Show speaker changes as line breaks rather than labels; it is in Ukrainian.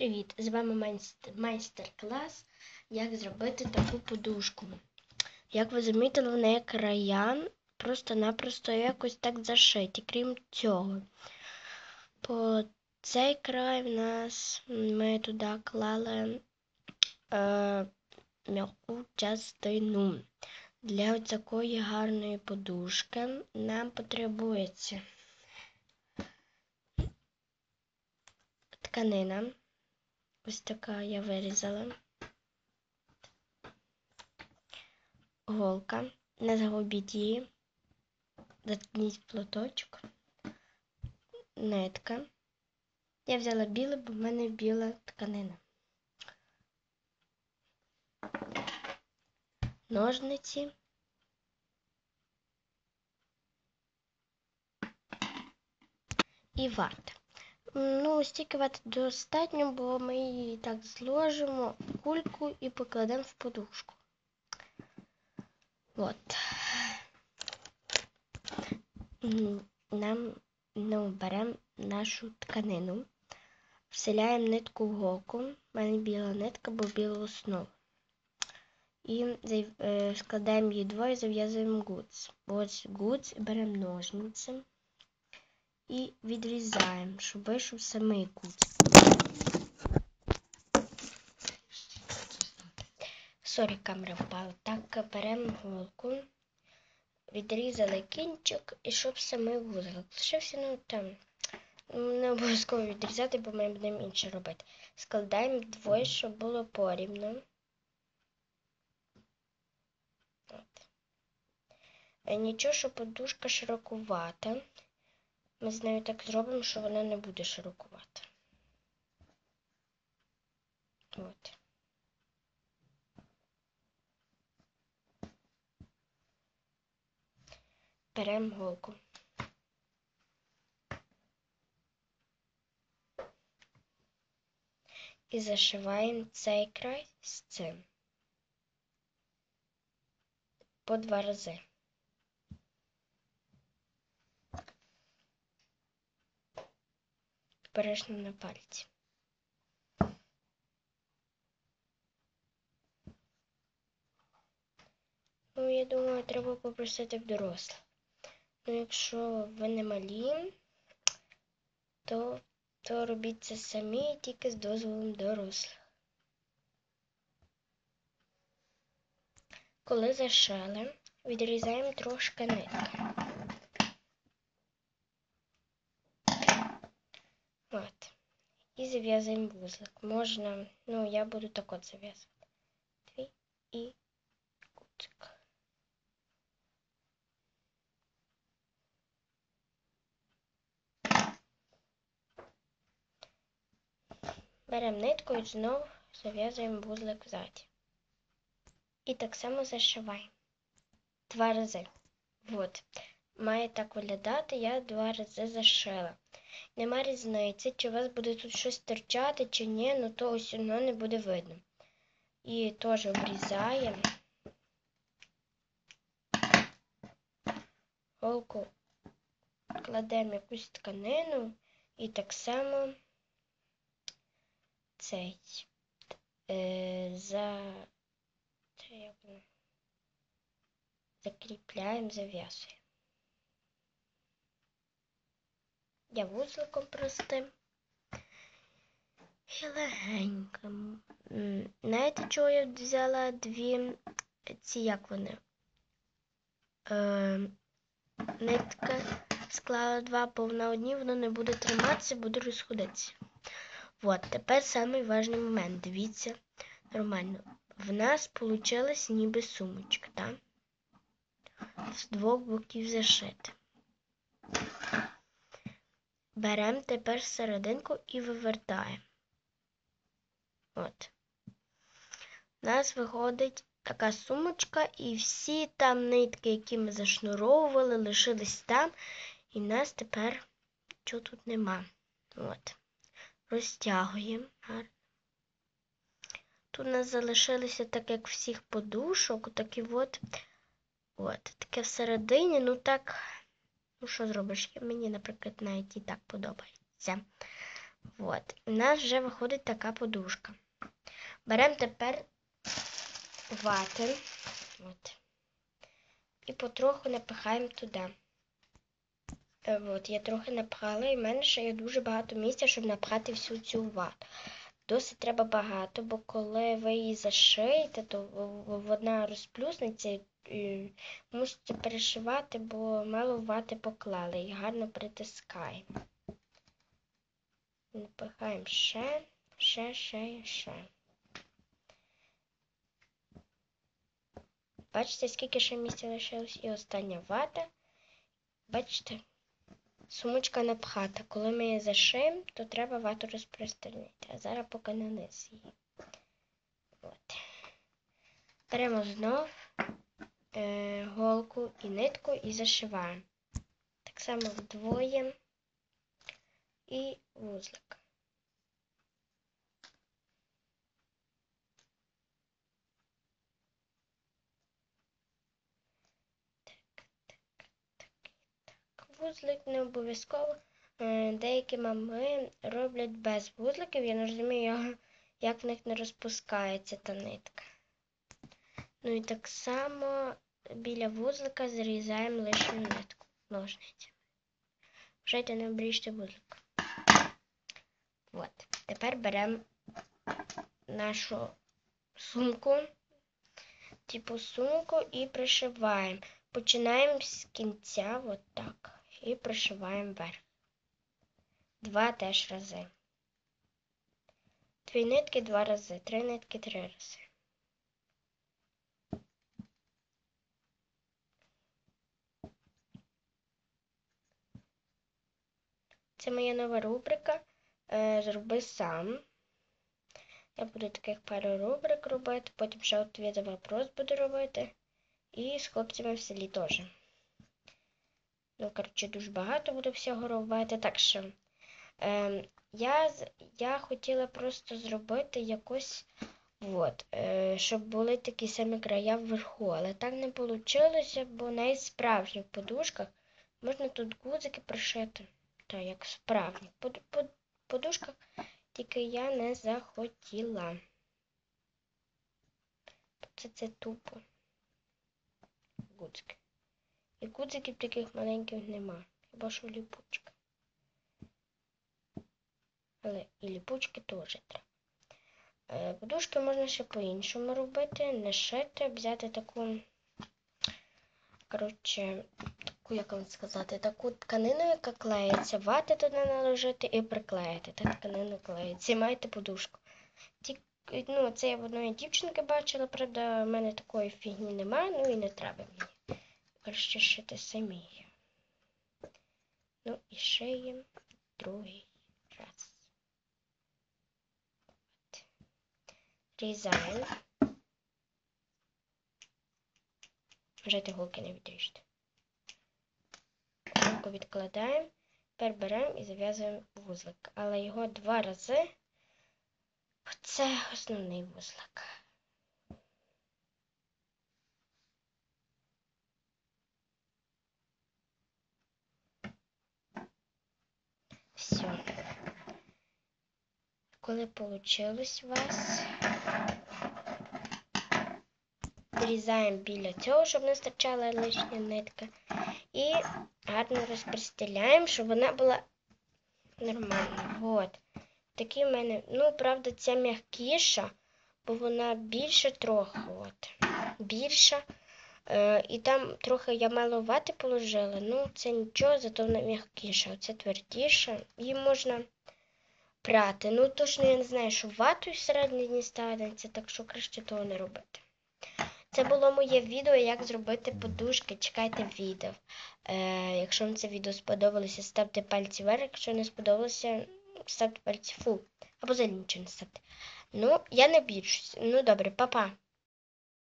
Привіт! З вами майстер- майстер-клас, як зробити таку подушку. Як ви замітили, в неї края просто-напросто якось так зашиті. Крім цього, по цей край в нас ми туди клали е, м'яку частину. Для такої гарної подушки нам потребується тканина. Ось така я вирізала. Голка. Не загубіть її. Заткніть платочок. Нитка. Я взяла біле, бо в мене біла тканина. Ножниці. І вата. Ну, стільки достатньо, бо ми її так зложимо в кульку і покладемо в подушку. От. Нам ну, беремо нашу тканину, вселяємо нитку в голку. У мене біла нитка, бо біла основа. І е, складаємо її двоє, зав'язуємо гудз. Ось гудз, беремо ножниці і відрізаємо, щоб вийшов самий кут. Сорі, камера впала. Так, беремо голку, відрізали кінчик і щоб самий вузол. Лишився, ну там. Не обов'язково відрізати, бо ми будемо інше робити. Складаємо двоє, щоб було порівно. От. Е, Нічого, що подушка широкувата. Ми з нею так зробимо, що вона не буде широкувата. От. Беремо голку. І зашиваємо цей край з цим. По два рази. Бережно на пальці. Ну, я думаю, треба попросити в дорослих. Ну, якщо ви не малі, то, то робіть це самі тільки з дозволом дорослих. Коли зашили, відрізаємо трошки нитки. От. І зав'язуємо вузлик. Можна, ну, я буду так от зав'язувати. Дві і кутик. Беремо нитку і знову зав'язуємо вузлик ззаді. І так само зашиваємо. Два рази. От. Має так виглядати, я два рази зашила. Нема різниці, чи у вас буде тут щось торчати, чи ні, ну то ось воно не буде видно. І теж обрізаємо. Голку кладемо якусь тканину і так само цей е, за закріпляємо, зав'язуємо. Я вузликом простим. І легенько. Знаєте, чого я взяла дві ці, як вони? Е, нитка склала два, бо на одній воно не буде триматися, буде розходитися. От, тепер самий важний момент. Дивіться, нормально. В нас вийшла ніби сумочка, так? З двох боків зашити. Беремо тепер серединку і вивертаємо. От. У нас виходить така сумочка, і всі там нитки, які ми зашнуровували, лишились там, і нас тепер нічого тут нема. От. Розтягуємо. Тут у нас залишилося так, як всіх подушок, такі от, от, таке всередині, ну так, ну що зробиш? Мені, наприклад, навіть і так подобається. От. У нас вже виходить така подушка. Беремо тепер вати. От. І потроху напихаємо туди. Е, От, я трохи напхала, і в мене ще є дуже багато місця, щоб напхати всю цю вату. Досить треба багато, бо коли ви її зашиєте, то вона розплюснеться мусите перешивати, бо мало вати поклали і гарно притискаємо. Напихаємо ще, ще, ще і ще. Бачите, скільки ще місця лишилось? І остання вата. Бачите? Сумочка напхата. Коли ми її зашиємо, то треба вату розпространити. А зараз поки на низ її. От. Беремо знов е, голку і нитку і зашиваємо. Так само вдвоє і вузлик. Вузлик не обов'язково. Е, Деякі мами роблять без вузликів. Я не розумію, як в них не розпускається та нитка. Ну і так само біля вузлика зрізаємо лишню нитку ножницями. Вже не обріжте вузлик. От. Тепер беремо нашу сумку, типу сумку і пришиваємо. Починаємо з кінця, от так, і пришиваємо вверх. Два теж рази. Дві нитки два рази, три нитки три рази. Це моя нова рубрика. Е, Зроби сам. Я буду таких пару рубрик робити, потім ще ответ на вопрос буду робити. І з хлопцями в селі теж. Ну, коротше, дуже багато буду всього робити. Так що е, я, я хотіла просто зробити якось, от, е, щоб були такі самі края вверху. Але так не вийшло, бо навіть справжніх подушках можна тут гудзики пришити. Так, як в справжніх под, под, подушках, тільки я не захотіла. Це це тупо. Гудзики. І гудзиків таких маленьких нема. Хіба що ліпучка. Але і ліпучки теж треба. Е, Подушки можна ще по-іншому робити, не шити, взяти таку, коротше, таку, як вам сказати, таку тканину, яка клеїться, вати туди наложити і приклеїти. Та тканина клеїться. І маєте подушку. Ті, ну, це я в одної дівчинки бачила, правда, в мене такої фігні немає, ну і не треба мені. Краще шити самі. Ну і шиємо другий раз. От. Різаємо. Вже голки не відріжте. Відкладаємо, тепер беремо і зав'язуємо вузлик. Але його два рази. Це основний вузлик. Все. Коли получилось у вас, зрізаємо біля цього, щоб не стирчала лишня нитка. І гарно розпристеляємо, щоб вона була нормальна. От. Такі в мене, ну, правда, ця м'якіша, бо вона більше трохи. От. Більша. Е, і там трохи я мало вати положила, ну це нічого, зато вона м'якіша. Оце твердіша. Її можна прати. Ну, точно я не знаю, що вату всередині ставиться, так що краще того не робити. Це було моє відео, як зробити подушки. Чекайте відео. Е, якщо вам це відео сподобалося, ставте пальці вверх. Якщо не сподобалося, ставте пальці фу. Або взагалі нічого не ставте. Ну, я не більшусь. Ну добре, па-па.